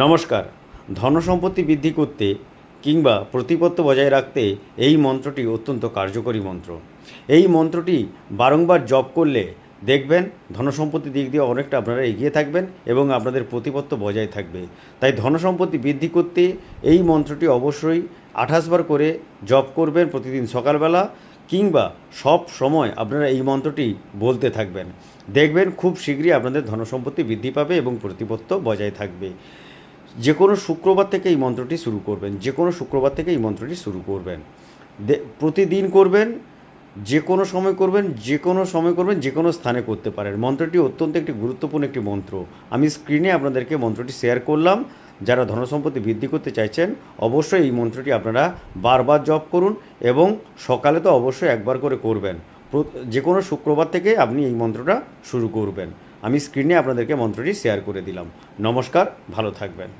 নমস্কার। ধনসম্পত্তি বৃদ্ধি করতে কিংবা প্রতিপত্ত বজায় রাখতে এই মন্ত্রটি অত্যন্ত কার্যকরী মন্ত্র। এই মন্ত্রটি বারংবার জপ করলে দেখবেন ধনসম্পত্তির দিক দিয়ে অনেকটা আপনারা এগিয়ে থাকবেন এবং আপনাদের প্রতিপত্ত বজায় থাকবে। তাই ধনসম্পত্তি বৃদ্ধি করতে এই মন্ত্রটি অবশ্যই আঠাশ বার করে জপ করবেন প্রতিদিন সকালবেলা কিংবা সব সময় আপনারা এই মন্ত্রটি বলতে থাকবেন। দেখবেন খুব শীঘ্রই আপনাদের ধনসম্পত্তি বৃদ্ধি পাবে এবং প্রতিপত্ত বজায় থাকবে। যে কোনো শুক্রবার থেকে এই মন্ত্রটি শুরু করবেন যে কোনো শুক্রবার থেকে এই মন্ত্রটি শুরু করবেন। প্রতিদিন করবেন যে কোনো সময় করবেন যে কোনো সময় করবেন যে কোনো স্থানে করতে পারেন। মন্ত্রটি অত্যন্ত একটি গুরুত্বপূর্ণ একটি মন্ত্র। আমি স্ক্রিনে আপনাদেরকে মন্ত্রটি শেয়ার করলাম। যারা ধনসম্পত্তি বৃদ্ধি করতে চাইছেন, অবশ্যই এই মন্ত্রটি আপনারা বারবার জপ করুন এবং সকালে তো অবশ্যই একবার করে করবেন। যে কোনো শুক্রবার থেকে আপনি এই মন্ত্রটা শুরু করবেন। আমি স্ক্রিনে আপনাদেরকে মন্ত্রটি শেয়ার করে দিলাম। নমস্কার ভালো থাকবেন।